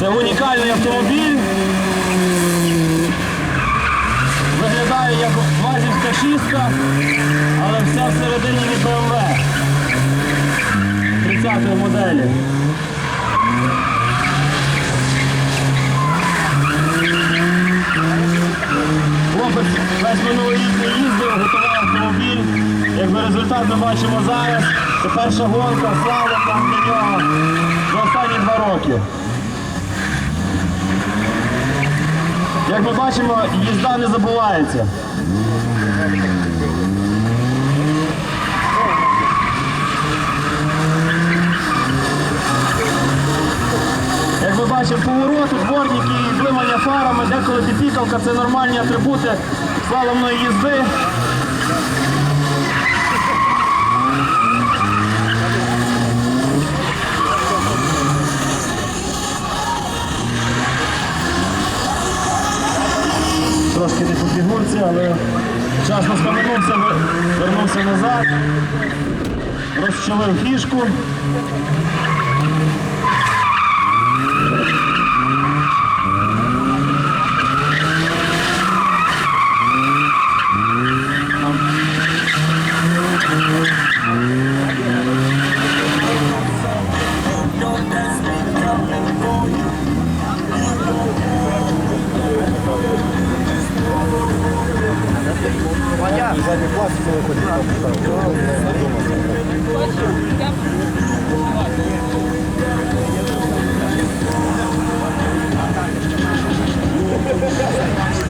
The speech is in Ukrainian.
Це унікальний автомобіль. Виглядає як вазівська шістка, але все всередині від BMW 30-ї моделі. Хлопець весь минулий їздив, готував автомобіль. Якби результат ми бачимо зараз. Це перша гонка, слава там для нього за останні два роки. Як ми бачимо, їзда не забувається. Як ми бачимо, повороти, дворники, зливання фарами, деколи підпікалка це нормальні атрибути слаломної їзди. Трошки не по фігурці, але вчасно схаменувся, вернувся назад, розчалив фішку. задній клас, коли ходить.